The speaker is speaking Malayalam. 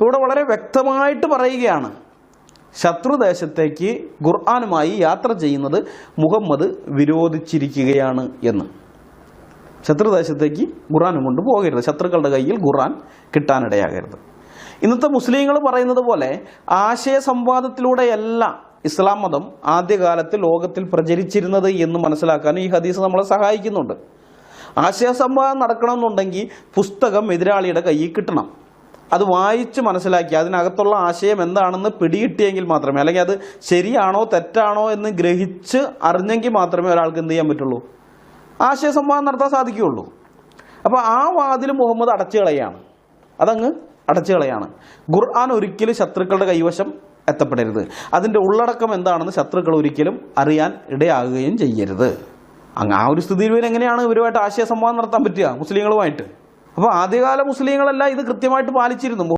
ഇവിടെ വളരെ വ്യക്തമായിട്ട് പറയുകയാണ്. ശത്രുദേശത്തേക്ക് ഖുർആാനുമായി യാത്ര ചെയ്യുന്നത് മുഹമ്മദ് വിരോധിച്ചിരിക്കുകയാണ് എന്ന്. ശത്രുദേശത്തേക്ക് ഖുർആാനും കൊണ്ട് പോകരുത്. ശത്രുക്കളുടെ കയ്യിൽ ഖുർആൻ കിട്ടാനിടയാകരുത്. ഇന്നത്തെ മുസ്ലിങ്ങൾ പറയുന്നത് പോലെ ആശയ സംവാദത്തിലൂടെയല്ല ഇസ്ലാം മതം ആദ്യകാലത്ത് ലോകത്തിൽ പ്രചരിച്ചിരുന്നത് എന്ന് മനസ്സിലാക്കാനും ഈ ഹദീസ് നമ്മളെ സഹായിക്കുന്നുണ്ട്. ആശയ സംവാദം നടക്കണമെന്നുണ്ടെങ്കിൽ പുസ്തകം എതിരാളിയുടെ കയ്യിൽ കിട്ടണം. അത് വായിച്ച് മനസ്സിലാക്കി അതിനകത്തുള്ള ആശയം എന്താണെന്ന് പിടികിട്ടിയെങ്കിൽ മാത്രമേ അല്ലെങ്കിൽ അത് ശരിയാണോ തെറ്റാണോ എന്ന് ഗ്രഹിച്ച് അറിഞ്ഞെങ്കിൽ മാത്രമേ ഒരാൾക്ക് എന്ത് ചെയ്യാൻ പറ്റുള്ളൂ? ആശയ സംവാദം നടത്താൻ സാധിക്കുകയുള്ളൂ. അപ്പോൾ ആ വാതിൽ മുഹമ്മദ് അടച്ചു കളയാണ്. അതങ്ങ് അടച്ചു കളയാണ്. ഖുർആൻ ഒരിക്കലും ശത്രുക്കളുടെ കൈവശം എത്തപ്പെടരുത്. അതിന്റെ ഉള്ളടക്കം എന്താണെന്ന് ശത്രുക്കൾ ഒരിക്കലും അറിയാൻ ഇടയാകുകയും ചെയ്യരുത്. അങ്ങ് ആ ഒരു സ്ഥിതിയിൽ എങ്ങനെയാണ് ഇവരുമായിട്ട് ആശയ സംവാദം നടത്താൻ പറ്റുക? മുസ്ലിങ്ങളുമായിട്ട്. അപ്പോൾ ആദ്യകാല മുസ്ലിങ്ങളെല്ലാം ഇത് കൃത്യമായിട്ട് പാലിച്ചിരുന്നു.